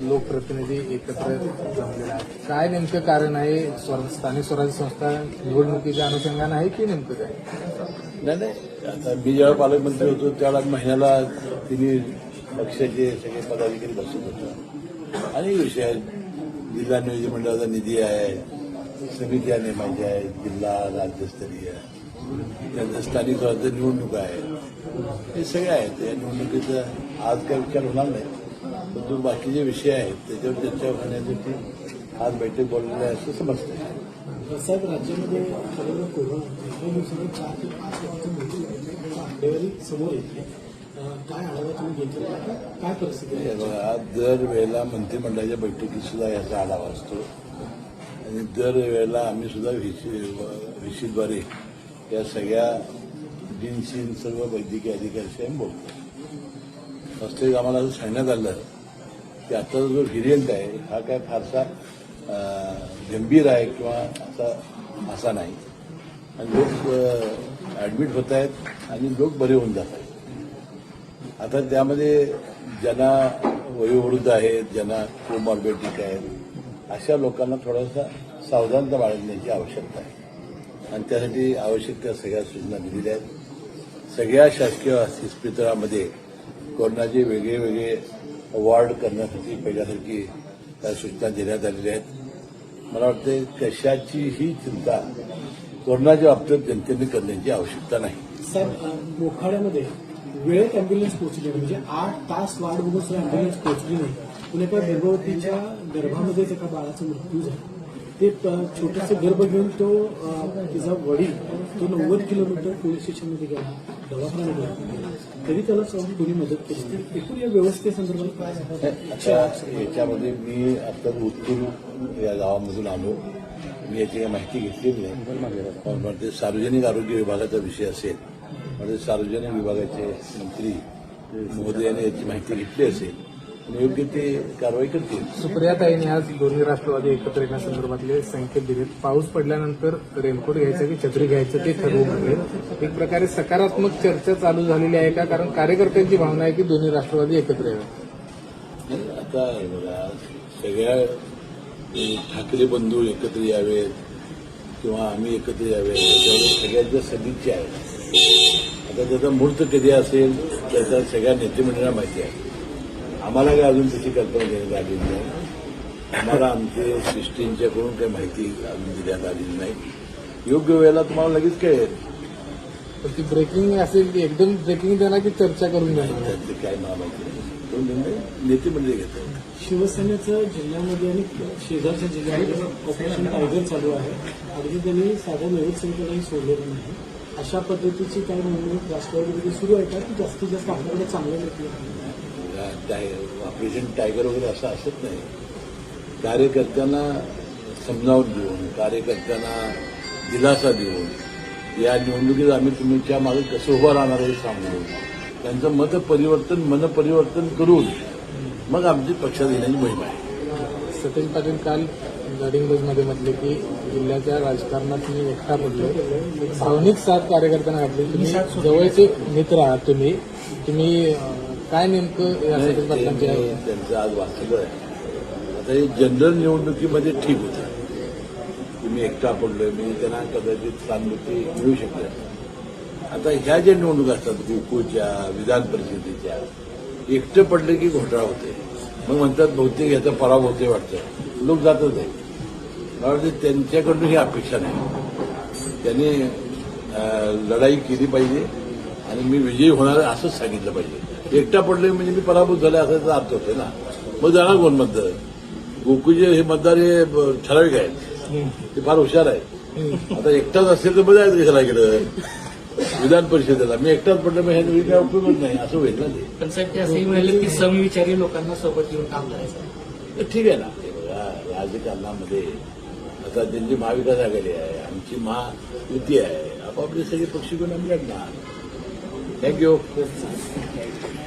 लोकप्रतिनिधी एकत्र जमलेले आहेत. काय नेमकं कारण आहे? स्थानिक स्वराज्य संस्था निवडणुकीच्या अनुषंगानं आहे की नेमकं काय? नाही नाही. आता मी जेव्हा पालकमंत्री होतो त्यावेळेला महिन्याला तिने पक्षाचे सगळे पदाधिकारी बसत होतो. अनेक विषय आहेत. जिल्हा नियोजन मंडळाचा निधी आहे समित्या नेमायच्या आहेत जिल्हा राज्यस्तरीय त्यानंतर स्थानिक स्वराज्य निवडणूक आहे. हे सगळे आहेत. या निवडणुकीचा आज काय विचार होणार नाही. परंतु बाकीचे विषय आहेत त्याच्यावर चर्चा होण्यासाठी आज बैठक बोललेली आहे असं समजतं साहेब राज्यामध्ये चार ते पाच आकडेवारी समोर येते. काय आढावा तुम्ही घेतला? काय परिस्थिती आहे? हे बघा दरवेळेला मंत्रिमंडळाच्या बैठकीत सुद्धा याचा आढावा असतो. आणि दरवेळेला आम्ही सुद्धा व्हीसीद्वारे या सगळ्या डीनशी सर्व वैद्यकीय अधिकाऱ्याशी आम्ही बोलतो. वास्तविक आम्हाला असं सांगण्यात आलं की आता जो व्हेरियंट आहे हा काय फारसा गंभीर आहे किंवा असा असा नाही. आणि लोक ऍडमिट होत आहेत आणि लोक बरे होऊन जात आहेत. आता त्यामध्ये ज्यांना वयोवृद्ध आहेत ज्यांना कोमॉर्बेटिक आहेत अशा लोकांना थोडासा सावधानता बाळगण्याची आवश्यकता आहे. आणि त्यासाठी आवश्यक त्या सगळ्या सूचना दिलेल्या आहेत. सगळ्या शासकीय इस्पितळामध्ये कोरोनाचे वेगळे वेगळे अवॉर्ड करण्यासाठी पहिल्यासारखी त्या सूचना देण्यात आलेल्या आहेत. मला वाटतं कशाचीही चिंता कोरोनाच्या बाबतीत जनतेने करण्याची आवश्यकता नाही. सर मोखाड्यामध्ये वेळेत अँब्युलन्स पोहोचली म्हणजे आठ तास वाढ बघून सुद्धा अँब्युलन्स पोहोचली नाही. पण एका गर्भवतीच्या गर्भामध्येच एका बाळाचा मृत्यू झाला. ते छोटंसं गर्भ घेऊन तो तिचा वडील तो नव्वद किलोमीटर पोलीस स्टेशनमध्ये गेला दवाखान्यामध्ये गेला. तरी त्याला सगळी कोणी मदत केली एकूण या व्यवस्थेसंदर्भात काय याच्यामध्ये मी आता उत्तूर या गावामधून आलो. मी याची काही माहिती घेतलेली नाही. पण ते सार्वजनिक आरोग्य विभागाचा विषय असेल म्हणजे सार्वजनिक विभागाचे मंत्री महोदयाने याची माहिती घेतली असेल योग्य ते कारवाई करतील. सुप्रियाताईंनी आज दोन्ही राष्ट्रवादी एकत्र येण्यासंदर्भातले संकेत दिलेत. पाऊस पडल्यानंतर रेनकोट घ्यायचं की छत्री घ्यायचं ते ठरवू म्हटले एक प्रकारे सकारात्मक चर्चा चालू झालेली आहे का? कारण कार्यकर्त्यांची भावना आहे की दोन्ही राष्ट्रवादी एकत्र यावे. आता बघा सगळ्या ठाकरे बंधू एकत्र यावेत किंवा आम्ही एकत्र यावे सगळ्यांच्या सदिच्छा आहेत. आता त्याचा मुहूर्त कधी असेल त्याचा सगळ्या नेतेमंडळाला माहिती आहे. आम्हाला काय अजून त्याची कल्पना देण्यात आलेली नाही. आम्हाला आमचे सिस्टीमच्याकडून काही माहिती अजून देण्यात आलेली नाही. योग्य वेळेला तुम्हाला लगेच कळेल. ती ब्रेकिंग असेल की एकदम ब्रेकिंग देणार की चर्चा करून देणार त्यातले काय मला माहिती नाही तो निर्णय नेतेमंडळी घेतात. शिवसेनेचं जिल्ह्यामध्ये आणि शेजारच्या जिल्ह्यामध्ये ऑपरेशन टायगर चालू आहे. अगदी त्यांनी साध्या नैवेद संकटही सोडलेलं नाही. अशा पद्धतीची काही निवडणूक राष्ट्रवादीमध्ये सुरू आहे का? की जास्तीत जास्त आपल्याकडे चांगले नेते टाय- ऑपरेशन टायगर वगैरे असं असत नाही. कार्यकर्त्यांना समजावून देऊन कार्यकर्त्यांना दिलासा देऊन या निवडणुकीत आम्ही तुमच्या मागे कसं उभं राहणार हे सांगून त्यांचं मत परिवर्तन मन परिवर्तन करून मग आमची पक्षात येण्याची मोहीम आहे. सतेज पाटील काल गडिंग्लजमध्ये म्हटले की जिल्ह्याच्या राजकारणात मी एकटा पडलो भावनिक साथ कार्यकर्त्यांना घातली तुम्ही जवळचे मित्र आहात तुम्ही. तुम्ही काय नेमकं त्यांचं आज वाचलं आहे. आता हे जनरल निवडणुकीमध्ये ठीक होतं. की मी एकटा पडलोय मी त्यांना कदाचित सहानुभूती मिळू शकते आता ह्या ज्या निवडणुका असतात गोकुळच्या विधान परिषदेच्या एकटं पडलं की घोटाळा होते मग म्हणतात बहुतेक याचा पराभव होते वाटतं. लोक जातच नाही मला वाटतं त्यांच्याकडून ही अपेक्षा नाही. त्यांनी लढाई केली पाहिजे आणि मी विजयी होणार आहे असंच सांगितलं पाहिजे. एकटा पडले म्हणजे मी पराभूत झाले असा त्याचा अर्थ होतोय ना. मग जाणार कोण मतदार? गोकुळचे हे मतदार हे ठराविक आहेत. ते फार हुशार आहेत. आता एकटाच असेल तर मग जायचं कशाला इकडं. विधान परिषदेला. मी एकटाच पडलं मग ह्या काय उपयोगच नाही. असं होईल ना ते. पण साहेब ते असंही म्हणाले की समविचारी लोकांना सोबत घेऊन काम करायचं. तर ठीक आहे ना. बघा राजकारणामध्ये आता त्यांची महाविकास आघाडी आहे आमची महायुती आहे. आपापले सगळे पक्ष घेऊन आम्ही लढणार. थँक्यू